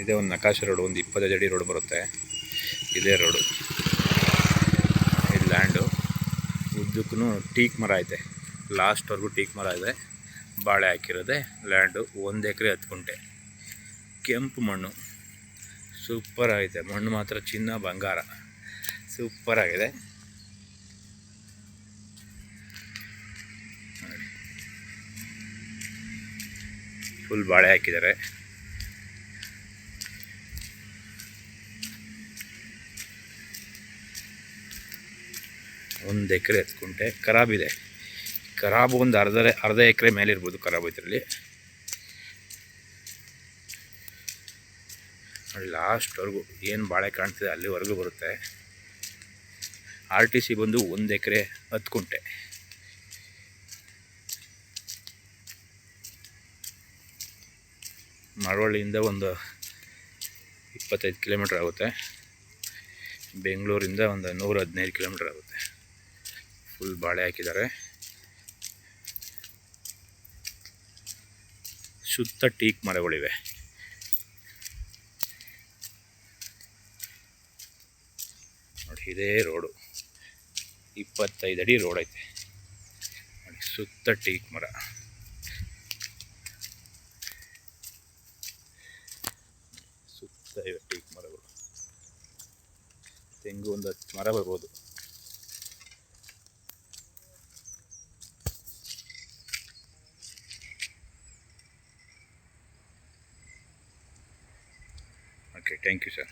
ಇದೇ ಒಂದು ನಕಾಶೆ ರೋಡು, ಒಂದು ಇಪ್ಪತ್ತೈದು ಅಡಿ ರೋಡ್ ಬರುತ್ತೆ. ಇದೇ ರೋಡು. ಇದು ಲ್ಯಾಂಡು. ಉದ್ದಕ್ಕೂ ಟೀಕ್ ಮರ ಐತೆ ಲಾಸ್ಟ್ವರೆಗೂ ಟೀಕ್ ಮರ ಇದೆ. ಬಾಳೆ ಹಾಕಿರೋದೆ ಲ್ಯಾಂಡು. ಒಂದು ಎಕರೆ ಹತ್ತು ಗುಂಟೆ. ಕೆಂಪು ಮಣ್ಣು. ಸೂಪರ್ ಆಗಿದೆ. ಮಣ್ಣು ಮಾತ್ರ ಚಿನ್ನ, ಬಂಗಾರ. ಸೂಪರ್ ಆಗಿದೆ. ಫುಲ್ ಬಾಳೆ ಹಾಕಿದ್ದಾರೆ. ಒಂದು ಎಕರೆ ಎತ್ಕೊಂಡೆ. ಗುಂಟೆ ಖರಾಬ್ ಒಂದು ಅರ್ಧ ಅರ್ಧ ಎಕರೆ ಮೇಲೆ ಇರ್ಬೋದು ಖರಾಬು ಇದರಲ್ಲಿ. ಲಾಸ್ಟ್ವರೆಗೂ ಏನು ಬಾಳೆ ಕಾಣ್ತಿದೆ ಅಲ್ಲಿವರೆಗೂ ಬರುತ್ತೆ. ಆರ್ ಟಿ ಸಿ ಬಂದು ಒಂದು ಎಕರೆ ಹತ್ತು ಗುಂಟೆ ಮಳವಳ್ಳಿಯಿಂದ ಒಂದು ಇಪ್ಪತ್ತೈದು ಕಿಲೋಮೀಟ್ರ್ ಆಗುತ್ತೆ. ಬೆಂಗಳೂರಿಂದ ಒಂದು ನೂರ ಹದಿನೈದು ಕಿಲೋಮೀಟ್ರ್ ಆಗುತ್ತೆ. ಫುಲ್ ಬಾಳೆ ಹಾಕಿದ್ದಾರೆ. ಸುತ್ತ ಟೀಕ್ ಮರಗಳಿವೆ. ನೋಡಿ, ಇದೇ ರೋಡು. ಇಪ್ಪತ್ತೈದು ಅಡಿ ರೋಡ್ ಐತೆ. ನೋಡಿ ಸುತ್ತ ಟೀಕ್ ಮರ. ಸುತ್ತ ಇವೆ ಟೀಕ್ ಮರಗಳು. ತೆಂಗು ಒಂದು ಹತ್ತು ಮರ ಬರ್ಬೋದು. Okay thank you sir